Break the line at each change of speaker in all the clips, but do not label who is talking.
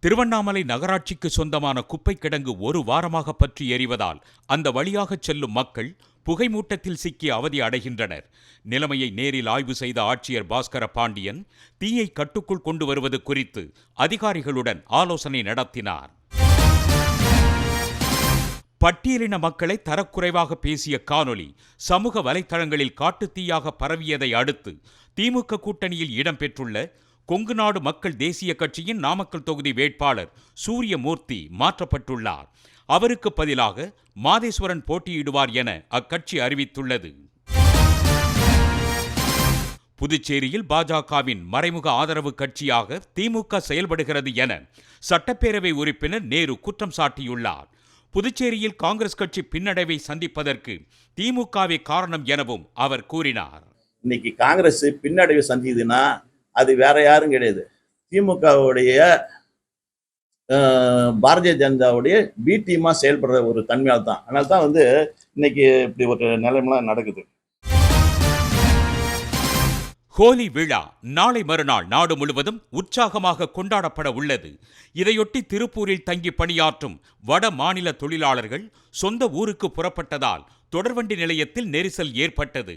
திருவண்ணாமலை நகராட்சிக்கு சொந்தமான குப்பை கிடங்கு ஒரு வாரமாக பற்றி எறிவதால் அந்த வழியாகச் செல்லும் மக்கள் புகைமூட்டத்தில் சிக்கி அவதி அடைகின்றனர். நிலைமையை நேரில் ஆய்வு செய்த ஆட்சியர் பாஸ்கர பாண்டியன் தீயை கட்டுக்குள் கொண்டு வருவது குறித்து அதிகாரிகளுடன் ஆலோசனை நடத்தினார். பட்டியலின மக்களை தரக்குறைவாக பேசிய காணொளி சமூக வலைத்தளங்களில் காட்டுத்தீயாக பரவியதை அடுத்து திமுக கூட்டணியில் இடம்பெற்றுள்ள கொங்கு நாடு மக்கள் தேசிய கட்சியின் நாமக்கல் தொகுதி வேட்பாளர் சூரியமூர்த்தி மாற்றப்பட்டுள்ளார். அவருக்கு பதிலாக மாதேஸ்வரன் போட்டியிடுவார் என அக்கட்சி அறிவித்துள்ளது. புதுச்சேரியில் பாஜகவின் மறைமுக ஆதரவு கட்சியாக திமுக செயல்படுகிறது என சட்டப்பேரவை உறுப்பினர் நேரு குற்றம் சாட்டியுள்ளார். புதுச்சேரியில் காங்கிரஸ் கட்சி பின்னடைவை சந்திப்பதற்கு திமுகவே காரணம் எனவும் அவர் கூறினார்.
இன்னைக்கு காங்கிரஸ் பின்னடைவை சந்திக்குதுன்னா அது வேற யாரும் கிடையாது. திமுகவுடைய பாரதிய ஜனதாவுடைய பி டீமா செயல்படுற ஒரு தன்மையால் தான். அதனால தான் வந்து இன்னைக்கு இப்படி ஒரு நிலைமைலாம் நடக்குது.
ஹோலி விழா நாளை மறுநாள் நாடு முழுவதும் உற்சாகமாக கொண்டாடப்பட உள்ளது. இதையொட்டி திருப்பூரில் தங்கி பணியாற்றும் வட மாநில தொழிலாளர்கள் சொந்த ஊருக்கு புறப்பட்டதால் தொடர்வண்டி நிலையத்தில் நெரிசல் ஏற்பட்டது.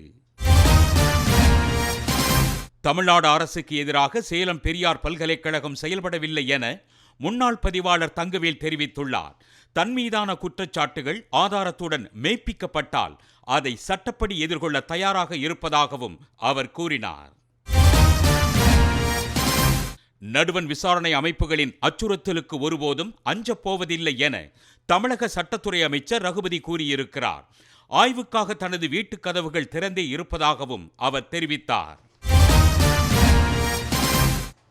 தமிழ்நாடு அரசுக்கு எதிராக சேலம் பெரியார் பல்கலைக்கழகம் செயல்படவில்லை என முன்னாள் பதிவாளர் தங்கவேல் தெரிவித்துள்ளார். தன் மீதான குற்றச்சாட்டுகள் ஆதாரத்துடன் மெய்ப்பிக்கப்பட்டால் அதை சட்டப்படி எதிர்கொள்ள தயாராக இருப்பதாகவும் அவர் கூறினார். நடுவன் விசாரணை அமைப்புகளின் அச்சுறுத்தலுக்கு ஒருபோதும் அஞ்சப் போவதில்லை என தமிழக சட்டத்துறை அமைச்சர் ரகுபதி கூறியிருக்கிறார். ஆய்வுக்காக தனது வீட்டுக் கதவுகள் திறந்தே இருப்பதாகவும் அவர் தெரிவித்தார்.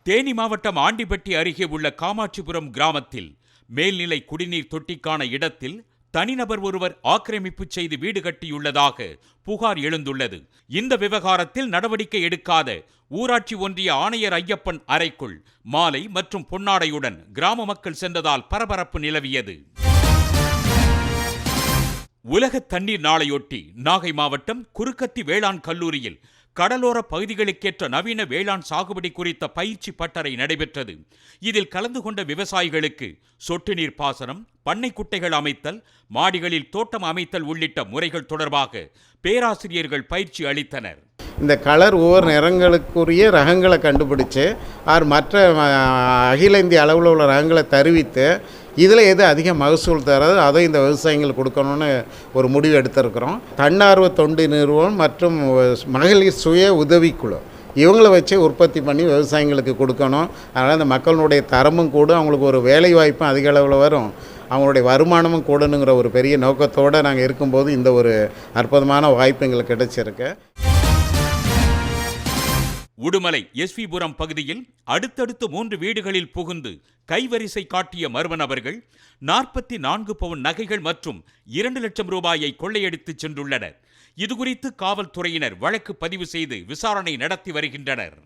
தேனி மாவட்டம் ஆண்டிப்பட்டி அருகே உள்ள காமாட்சிபுரம் கிராமத்தில் மேல்நிலை குடிநீர் தொட்டிக்கான இடத்தில் தனிநபர் ஒருவர் ஆக்கிரமிப்பு செய்து வீடு கட்டியுள்ளதாக புகார் எழுந்துள்ளது. இந்த விவகாரத்தில் நடவடிக்கை எடுக்காத ஊராட்சி ஒன்றிய ஆணையர் ஐயப்பன் அறைக்குள் மாலை மற்றும் பொன்னாடையுடன் கிராம மக்கள் சென்றதால் பரபரப்பு நிலவியது. உலக தண்ணீர் நாளையொட்டி நாகை மாவட்டம் குறுக்கத்தி வேளாண் கல்லூரியில் கடலோர பகுதிகளுக்கேற்ற நவீன வேளாண் சாகுபடி குறித்த பயிற்சி பட்டறை நடைபெற்றது. இதில் கலந்து கொண்ட விவசாயிகளுக்கு சொட்டு நீர் பாசனம் பண்ணை குட்டைகள் அமைத்தல் மாடிகளில் தோட்டம் அமைத்தல் உள்ளிட்ட முறைகள் தொடர்பாக பேராசிரியர்கள் பயிற்சி அளித்தனர்.
இந்த கலர் ஒவ்வொரு நிறங்களுக்குரிய ரகங்களை கண்டுபிடிச்சு ஆர் மற்ற அகில இந்திய அளவில் உள்ள ரகங்களை தருவித்து இதில் எது அதிக மகசூல் தராது அதை இந்த விவசாயிகள் கொடுக்கணும்னு ஒரு முடிவு எடுத்திருக்கிறோம். தன்னார்வ தொண்டு நிறுவனம் மற்றும் மகளிர் சுய உதவிக்குழு. இவங்கள வச்சு உற்பத்தி பண்ணி விவசாயிங்களுக்கு கொடுக்கணும். அதனால் இந்த மக்களுடைய தரமும் கூட அவங்களுக்கு ஒரு வேலை வாய்ப்பும் அதிக அளவில் வரும். அவங்களுடைய வருமானமும் கூடணுங்கிற ஒரு பெரிய நோக்கத்தோடு நாங்கள் இருக்கும்போது இந்த ஒரு அற்புதமான வாய்ப்பு எங்களுக்கு கிடைச்சிருக்கு.
உடுமலை எஸ்விபுரம் பகுதியில் அடுத்தடுத்து மூன்று வீடுகளில் புகுந்து கைவரிசை காட்டிய மர்ம நபர்கள் நாற்பத்தி நான்கு பவுன் நகைகள் மற்றும் இரண்டு லட்சம் ரூபாயை கொள்ளையடித்துச் சென்றுள்ளனர். இதுகுறித்து காவல்துறையினர் வழக்கு பதிவு செய்து விசாரணை நடத்தி வருகின்றனர்.